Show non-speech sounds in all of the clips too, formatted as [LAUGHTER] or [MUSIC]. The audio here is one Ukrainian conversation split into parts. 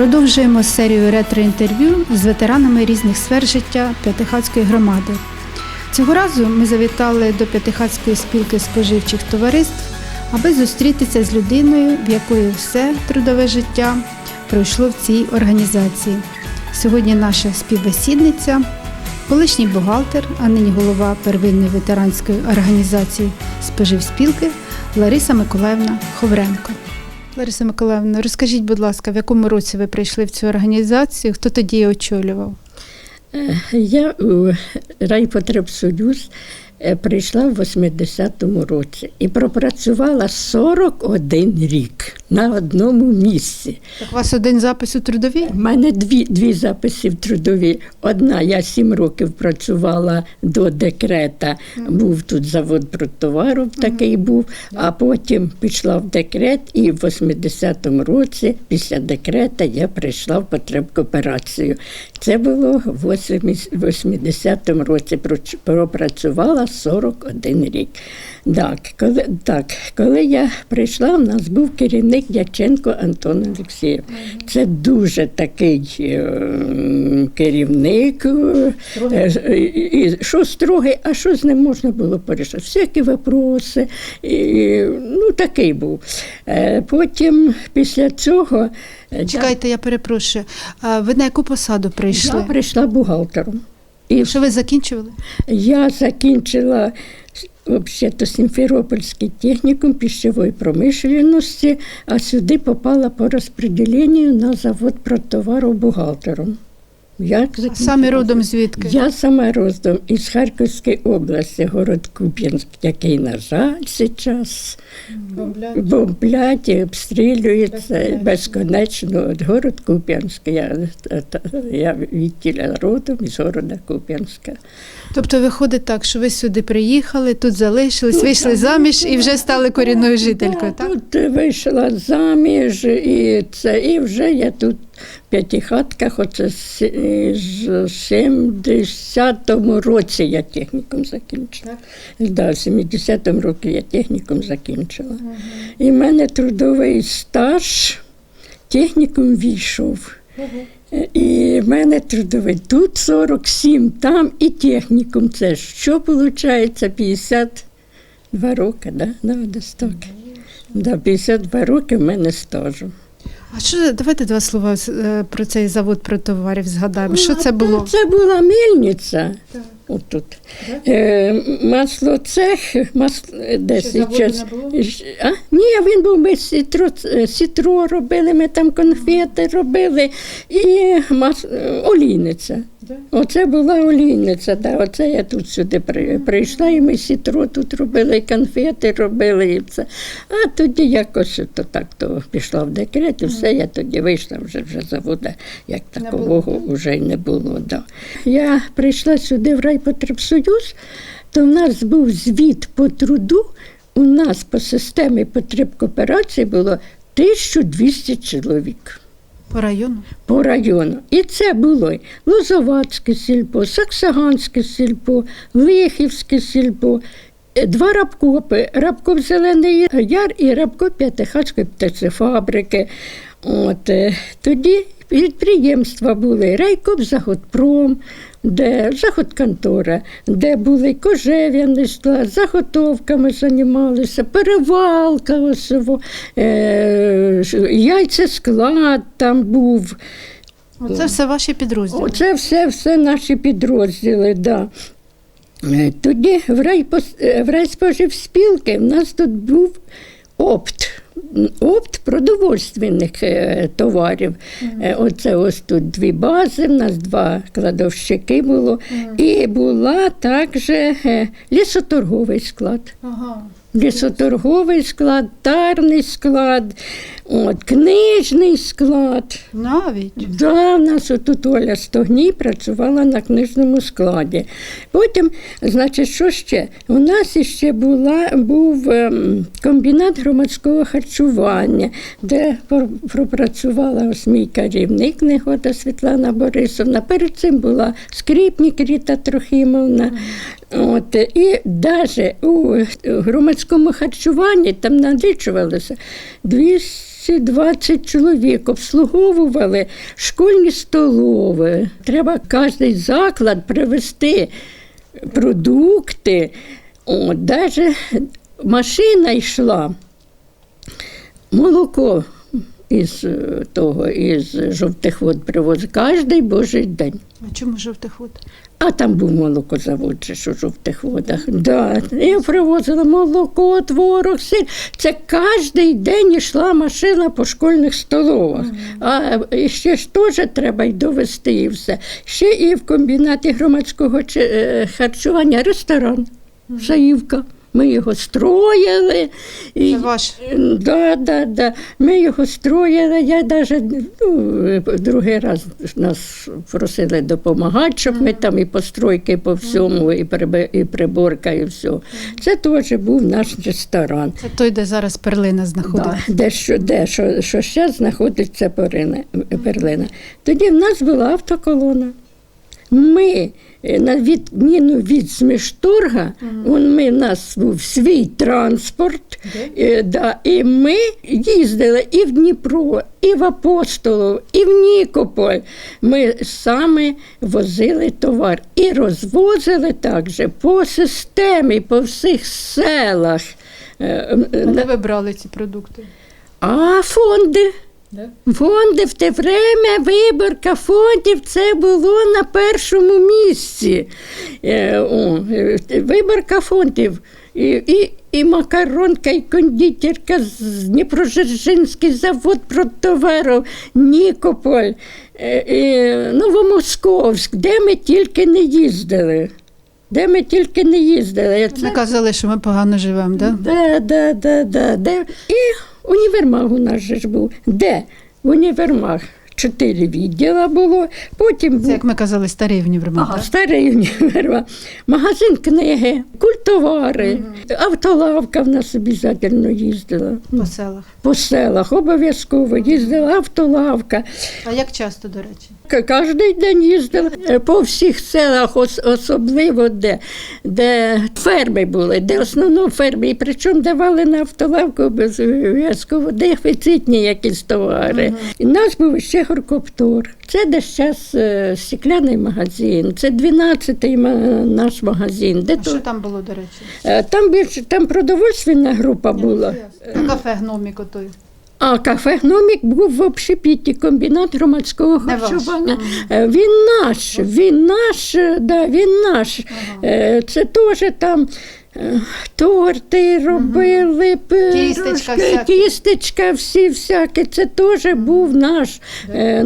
Продовжуємо серію ретро-інтерв'ю з ветеранами різних сфер життя П'ятихатської громади. Цього разу ми завітали до П'ятихатської спілки споживчих товариств, аби зустрітися з людиною, в якої все трудове життя пройшло в цій організації. Сьогодні наша співбесідниця, колишній бухгалтер, а нині голова первинної ветеранської організації споживспілки Лариса Миколаївна Ховренко. Лариса Миколаївна, розкажіть, будь ласка, в якому році ви прийшли в цю організацію? Хто тоді її очолював? Е, Я у райпотребсоюз е, прийшла в 80-му році і пропрацювала 41 рік на одному місці. Так у вас один запис у трудовій? У мене дві, дві записи в трудові. Одна, я сім років працювала до декрета, був тут завод продтовару, такий був, а потім пішла в декрет, і в 80-му році, після декрета, я прийшла в потребкооперацію. Це було в 80-му році, пропрацювала 41 рік. Так коли, так, коли я прийшла, у нас був керівник Дяченко Антон Олексєєв. Це дуже такий е, керівник, е, е, що строгий, а що з ним можна було порішати? Всякі випроси. І, ну, такий був. Е, Потім, після цього, е, Чекайте, я перепрошую. А ви на яку посаду я прийшла бухгалтером. І Що ви закінчували? Я закінчила взагалі Сімферопольський технікум пищевої промишленності, а сюди попала по розподіленню на завод продтовару бухгалтером. Як А закінчила? родом звідки? Я сама родом із Харківської області, город Куп'янськ, який, на жаль, зараз бомблять і обстрілюється безконечно. От город Куп'янськ. Я, я відділя родом із города Куп'янська. Тобто виходить так, що ви сюди приїхали, тут залишились, вийшли заміж і вже стали корінною жителькою, Да, так? Тут вийшла заміж, і це, і вже я тут в п'ятихатках, оце з з 70-му році я технікум закінчила. Да, в 70-му році я технікум закінчила. І в мене трудовий стаж технікум війшов. І в мене трудовий тут 47, там і технікум. Це що виходить 52 роки, да? Да, десь так. Да, 52 роки в мене стажу. А що давайте два слова е, про цей завод про товарів згадаємо. Що це було? Це була мельниця. Отут. Е, масло, де Ще заводу зараз. А? Ні, він був ми сітро, сітро робили, ми там конфети робили і масло, олійниця. Оце була олійниця, да. Оце я тут сюди прийшла, і ми сітро тут робили, і конфети робили, і це. А тоді якось то так то пішла в декрет, і все, я тоді вийшла вже вже завода, як такового вже й не було. Да. Я прийшла сюди в райпотребсоюз, то в нас був звіт по труду. У нас по системі потреб кооперації було 1200 чоловік По району? по району. І це було Лозовацьке сільпо, Саксаганське сільпо, Лихівське сільпо. е, Два рабкопи, рабкоп Зелений Яр і рабкоп П'ятихацької птицефабрики. От, е, тоді підприємства були Райкоп Заготпром, де Заготконтора, де були кожев'яний склад, заготовками займалися, перевалка, осово, е, яйцесклад там був. Це все ваші підрозділи. Оце все, все наші підрозділи, да. Е, Тоді е, в райспоживспілки в нас тут був опт. Опт продовольственних е, товарів. Е, Оце ось тут дві бази, в нас два кладовщики було. І була також е, лісоторговий склад. Ага. Лісоторговий склад, тарний склад, от, книжний склад. Навіть. Да, в нас тут Оля Стогній працювала на книжному складі. Потім, значить, що ще? У нас ще була, був ем, комбінат громадського харчування, де пропрацювала ось мій керівник Негода Світлана Борисовна. Перед цим була скрипник Ріта Трохимовна. От, і навіть у громадському харчуванні там налічувалося 220 чоловік обслуговували школьні столови. Треба кожен заклад привезти продукти. Навіть машина йшла, молоко із е, того, із жовтих вод привозить кожний божий день. А чому жовтих вод? А там був молокозавод, же, що в жовтих водах. Да. Я привозила молоко, творог, сир. Це кожен день йшла машина по школьних столовах. А ще ж теж треба й довести і все. Ще і в комбінаті громадського чи- е, харчування ресторан Шаївка. Ми його строїли. І, Це ваш? Да, да, да. Ми його строїли. Я навіть ну, другий раз нас просили допомагати, щоб ми там і постройки по всьому, і, приби- і приборка, і все. Це теж був наш ресторан. Це той, де зараз перлина знаходиться. Да, де що, де, що, що ще знаходиться перлина, перлина. Тоді в нас була автоколона. Ми, е, на відміну від Смішторга, он ми, в нас був свій транспорт, е, да, і ми їздили і в Дніпро, і в Апостолов, і в Нікополь. Ми саме возили товар і розвозили також по системі, по всіх селах. Е, А де ви брали ці продукти? а фонди. Фонди в те время виборка фондів це було на першому місці. Е, е, виборка фондів. І, і, і макаронка, і кондитерка з Дніпрожержинський завод продтоварів, Нікополь, е, і Новомосковськ, де ми тільки не їздили. Де ми тільки не їздили. Ви казали, що ми погано живемо, да? Да, да, да, да, де. І універмаг у нас же ж був. Де? Універмаг. Чотири відділа було, потім Це, як ми казали, старий універмаг. ага, да? старий універмаг, магазин книги, культовари, автолавка в нас обов'язково їздила. По селах. По селах обов'язково їздила автолавка. А як часто, до речі? Кожний день їздила Е, по всіх селах, особливо де, де ферми були, де основно ферми. І причому давали на автолавку обов'язково дефіцитні якісь товари. І нас був ще горкоптор. Це десь зараз стекляний магазин, це 12-й наш магазин. Де А то, що там було, до речі? Е, там більше там продовольственна група була. Кафе гномік отой. А кафе Гномік був в общепіті, комбінат громадського харчування. Е, Він наш, він наш, е, да, він наш. Е, Це теж там. Торти робили, пирожки, всякі. кістечка всі всякі. Це теж був наш. Е,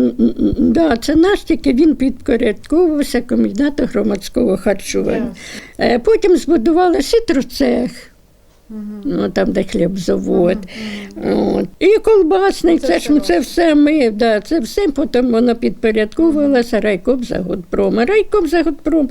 да, це наш, тільки він підпорядковувався комбінату громадського харчування. Е, Потім збудували сітроцех. Ну, там, де хлібзавод. От. І колбасний, Це ж це все ми, да, це все потім воно підпорядковувалося райком заготпром. А Райком заготпром,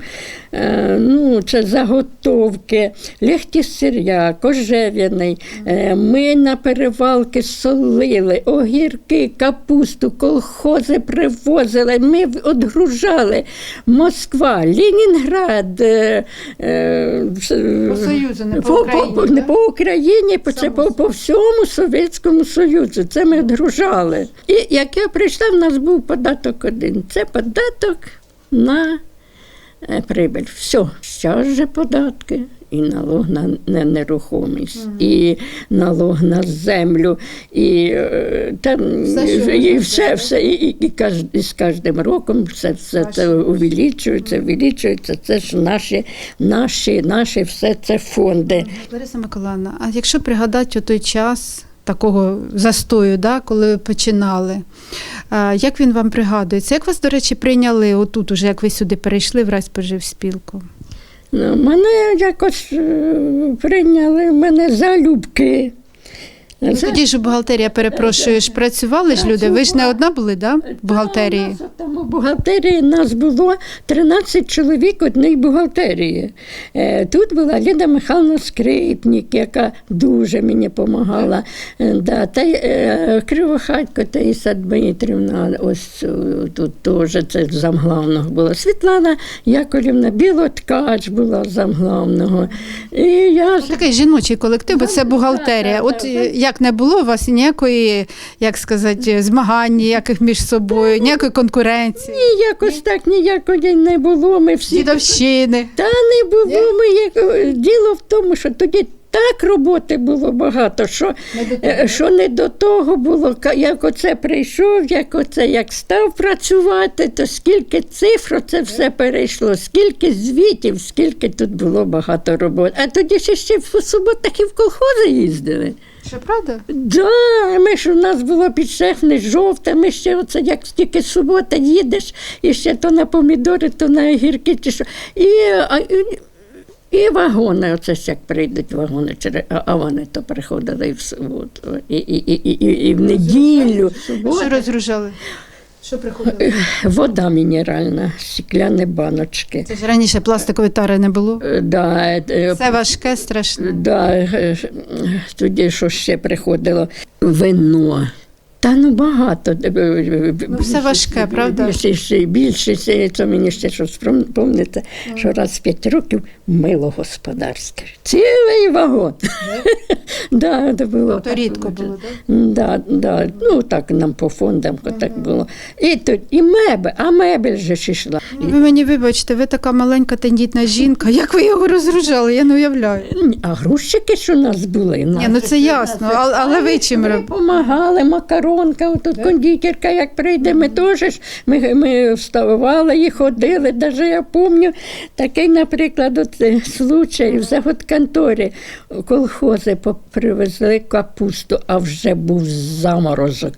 е, ну, це заготовки, легкі сиря, кожев'яний. Е, ми на перевалки солили, огірки, капусту, колхози привозили, ми відгружали. Москва, Ленінград. Е, е, По Союзу, не по по, Україні, по, да? не по Україні, по, це по, по всьому Совєтському Союзу. Це ми дружали. І як я прийшла, в нас був податок один. Це податок на е, прибиль. Все, зараз же податки. І налог на, нерухомість, і налог на землю, і е, там Все, і, все, все, і, і, і, і з кожним роком все, все це увеличується, увеличується. Це ж наші, наші, наші все це фонди. Лариса Миколаївна, а якщо пригадати той час такого застою, да, коли ви починали, а, як він вам пригадується? Як вас, до речі, прийняли отут, уже як ви сюди перейшли в райспоживспілку? Ну, мене якось е, прийняли мене залюбки. Ну, Це- Тоді ж бухгалтерія, перепрошую, ж працювали ж люди. Ви ж не одна були, да, в Та, бухгалтерії? у нас там у бухгалтерії нас було 13 чоловік однієї бухгалтерії. Е, Тут була Ліда Михайловна Скрипник, яка дуже мені допомагала. Да, та е, Кривохатько Таїса Дмитрівна, ось е, тут теж це замглавного була. Світлана Яковлівна Білоткач була замглавного. І я Такий жіночий колектив, бо це бухгалтерія. От е, як не було у вас ніякої, як сказати, змагань, ніяких між собою, ніякої конкуренції, І якось так ніякої не було. Ми всі дідовщини. Та не було ми як діло в тому, що тоді так роботи було багато, що е, що не до того було. Як оце прийшов, як оце як став працювати, то скільки цифр це все перейшло, скільки звітів, скільки тут було багато роботи. А тоді ще ще в суботах і в колхози їздили. Що правда? Да, ми ж у нас було підшефне жовте, ми ще оце як тільки субота їдеш, і ще то на помідори, то на огірки, чи що. І, а, і, і вагони, оце ж як прийдуть вагони, через- а, вони то приходили і в суботу, і, і, і, і, і, і в неділю. Що розгружали? Що приходило? Вода мінеральна, стекляні баночки. Це ж раніше пластикової тари не було. Е, Да, е, Це важке, страшне. Да, е, тоді що ще приходило вино. Та ну багато. Ну, все важке, правда? Більше, більше, це мені ще щось пам'ятається, що раз в п'ять років мило господарське. Цілий вагон. [LAUGHS] Да, це було То рідко було, так? Да, да. Ну так нам по фондам так було. І тут, і мебель, а мебель же ж йшла. Ви мені вибачте, ви така маленька тендітна жінка. Як ви його розгружали? Я не уявляю. А грузчики ж у нас були. Ні, ну це ясно, але, ви чим робите? Помагали, макаронка, отут кондитерка, як прийде, ми теж ми, ми вставали і ходили. Даже я пам'ятаю такий, наприклад, от, е, случай в заготконторі колхози привезли капусту, а вже був заморозок.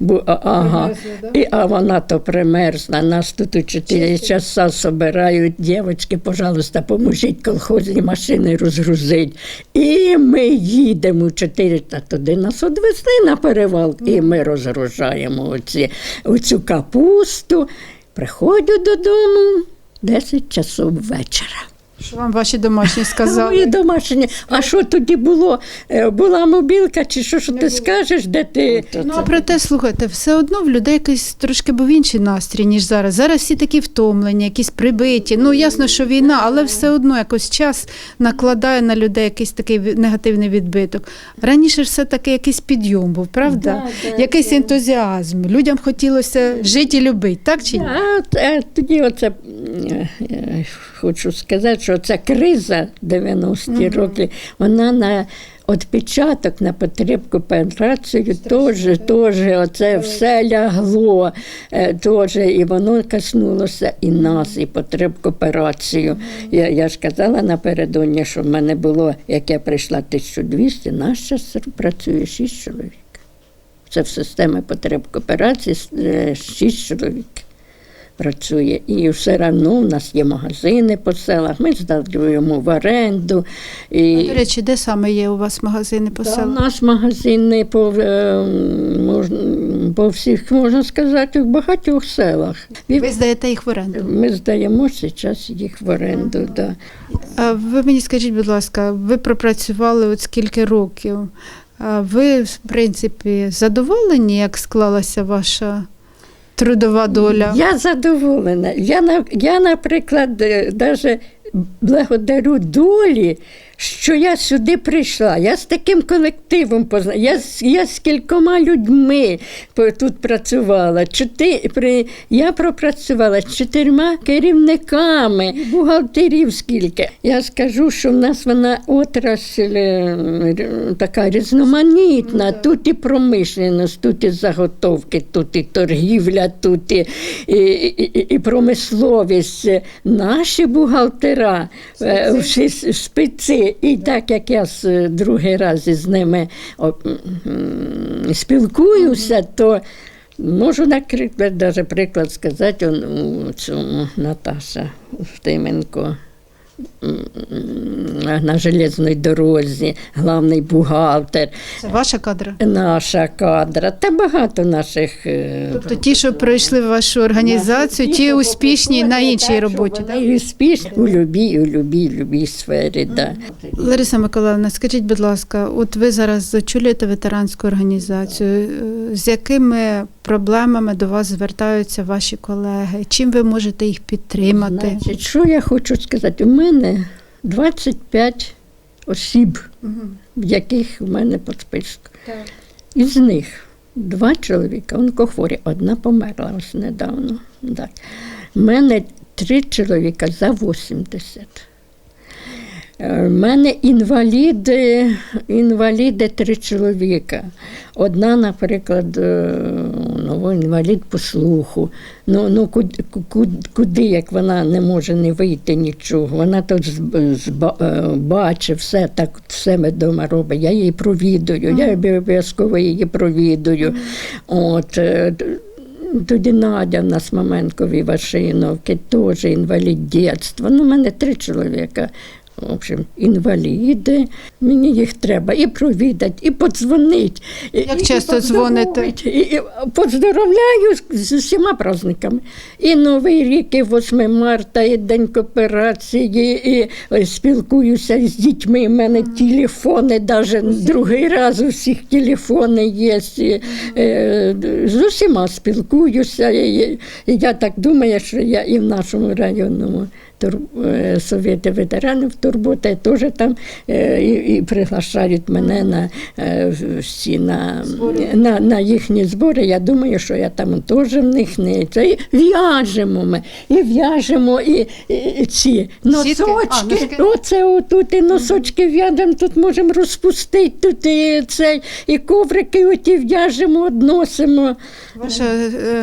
Бу, а, ага. І, а вона то примерзла. Нас тут у 4 часа собирають. Дівчатки, пожалуйста, поможіть колхозні машини розгрузити. І ми їдемо у 4, та туди нас одвезли на перевал, і ми розгружаємо оці, оцю капусту. Приходжу додому 10 часов вечора. Що вам ваші домашні [LAUGHS] сказали? Мої домашні. А що тоді було? Е, Була мобілка, чи що, що ти скажеш, де ти? Ну, а проте, слухайте, все одно в людей якийсь трошки був інший настрій, ніж зараз. Зараз всі такі втомлені, якісь прибиті. Ну, ясно, що війна, але все одно якось час накладає на людей якийсь такий ві- негативний відбиток. Раніше ж все-таки якийсь підйом був, правда? Да, да, якийсь ентузіазм. Людям хотілося жити і любити, так чи ні? А, от, е, тоді оце м, е, хочу сказати, що ця криза 90-ті роки, вона на відпечаток на потребку операцію теж, теж оце все лягло, е, теж, і воно коснулося і нас, і потребку операцію. Я, я ж казала напередодні, що в мене було, як я прийшла 1200, нас зараз працює 6 чоловік. Це в системі потреб кооперації е, шість чоловік працює. І все одно в нас є магазини по селах, ми здаємо в оренду. І... До речі, де саме є у вас магазини по Та, у нас магазини по, е, можна, по всіх, можна сказати, в багатьох селах. Ви здаєте їх в оренду. Ми здаємо зараз їх в оренду. Да. А Ви мені скажіть, будь ласка, ви пропрацювали от скільки років? А Ви, в принципі, задоволені, як склалася ваша трудова доля? Я задоволена. Я, я наприклад, навіть благодарю долі, що я сюди прийшла. Я з таким колективом позна... я, я з кількома людьми тут працювала. Чотири... При... Я пропрацювала з чотирма керівниками, бухгалтерів скільки. Я скажу, що в нас вона отрасль е, така різноманітна. Тут і промишленість, тут і заготовки, тут і торгівля, тут і, і, і, і промисловість. Наші бухгалтера, е, спеці. І так як я з другий раз із ними спілкуюся, то можу, наприклад, даже приклад сказати, у цьому Наташа Втименко. На железній дорозі, главний бухгалтер, Це ваша кадра? наша кадра та багато наших. е, Тобто ті, що пройшли вашу організацію, ті успішні на іншій роботі. Так, і успішні у любій, у любій, любій сфері. Да. Лариса Миколаївна, скажіть, будь ласка, от ви зараз очолюєте ветеранську організацію. е, З якими проблемами до вас звертаються ваші колеги? Чим ви можете їх підтримати? Значить, що я хочу сказати? У мене 25 осіб, в яких в мене списку. Із них два чоловіка, онкохворі, одна померла ось недавно. Так. У мене три чоловіка за 80. Е, В мене інваліди, інваліди три чоловіка. Одна, наприклад, е, ну, інвалід по слуху. Ну, ну куди, куди, як вона не може не вийти нічого. Вона тут е, бачить все, так все ми вдома робить. Я її провідую, я обов'язково її провідую. От, е, тоді Надя в нас Маменкові Вашиновки, теж інвалід дитинства. Ну, у мене три чоловіка. В общем, інваліди, мені їх треба і провідати, і подзвонити. Як і часто дзвоните? І, і поздоровляю з, усіма праздниками. І Новий рік, і 8 марта, і День кооперації, і спілкуюся з дітьми. У мене телефони, навіть другий раз у всіх телефони є. І, е, з усіма спілкуюся. І, і я так думаю, що я і в нашому районному тур, е, ветеранів турботи теж там е, і, і приглашають мене на е, всі на, на, на їхні збори. Я думаю, що я там теж в них не це. І в'яжемо ми, і в'яжемо і, і, і ці Сітки? А, носочки. Оце отут і носочки в'яжемо, тут можемо розпустити, тут і цей, і коврики оті в'яжемо, односимо. Ваша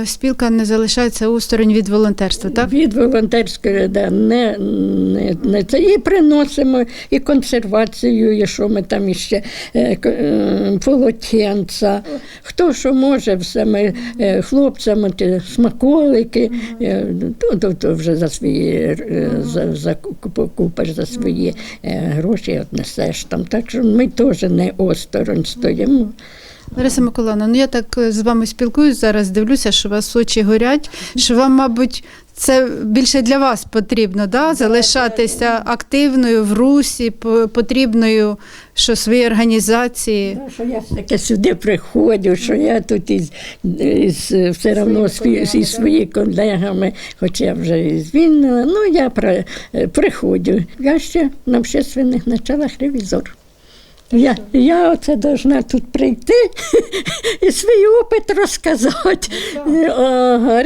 спілка не залишається осторонь від волонтерства, так? Від волонтерської, да, не, не, не це. І приносимо і консервацію, і що ми там іще, е, е, полотенця. Хто що може, все ми е, хлопцям смаколики, то, то, то вже за свої за, за купиш за свої гроші віднесеш там. Так що ми теж не осторонь стоїмо. Лариса Миколаївна, ну я так е, з вами спілкуюсь зараз, дивлюся, що у вас очі горять, що вам, мабуть, це більше для вас потрібно, да? залишатися активною в русі, потрібною, що своїй організації. Ну, що я таке сюди приходжу, що я тут із, із все одно зі, зі своїми колегами, хоча я вже звільнила, ну я при, приходжу. Я ще на общественних началах ревізор. Я, я оце должна тут прийти [LAUGHS] і свій опит розказати. Ага,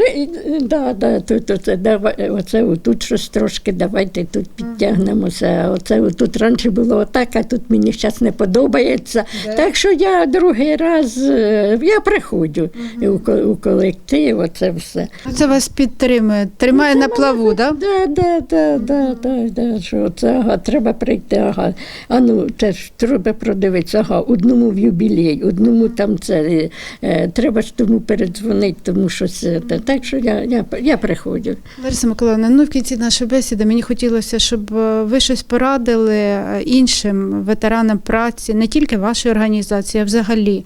да, да, тут, оце, давай, оце тут щось трошки, давайте тут підтягнемося. Оце тут раніше було отак, а тут мені зараз не подобається. Так що я другий раз е, я приходжу у, у колектив, оце все. Ну, Це вас підтримує, тримає на плаву, да? Да, да, да, да, да, да, що це, ага, треба прийти, ага. А ну, це ж треба продивитися, ага, одному в юбілей, одному там це, е, треба ж тому передзвонити, тому що це, та, так що я, я, я приходжу. Лариса Миколаївна, ну в кінці нашої бесіди мені хотілося, щоб е, ви щось порадили е, іншим ветеранам праці, не тільки вашої організації, а взагалі,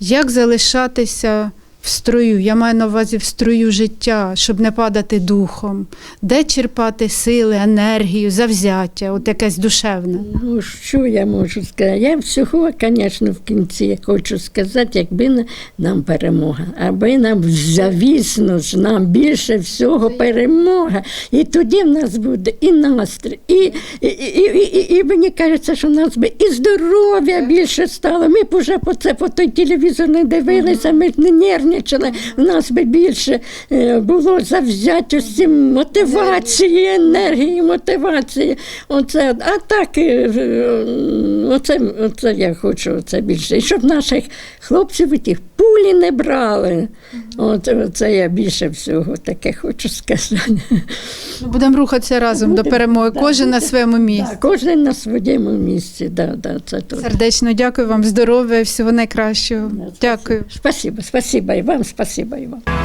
як залишатися в строю. Я маю на увазі в строю життя, щоб не падати духом, де черпати сили, енергію, завзяття, от якесь душевне. Ну, що я можу сказати? Я всього, звісно, в кінці хочу сказати, якби нам перемога, аби нам завісно ж нам більше всього перемога. І тоді в нас буде і настрій, і, і, і, і, і, мені кажеться, що в нас би і здоров'я більше стало. Ми б уже по це по той телевізор не дивилися, ми не нервничали. У нас би більше е, було завзятості, мотивації, енергії, мотивації. Оце, а так, е, е, оце, оце я хочу оце більше. І щоб наших хлопців і тих пулі не брали. Оце, оце я більше всього таке хочу сказати. Будемо рухатися разом до перемоги, кожен на своєму місці. Так, кожен на своєму місці. Да, да, це. Сердечно дякую вам, здоров'я, всього найкращого. Дякую. Спасибо, спасибо вам, спасибо і вам.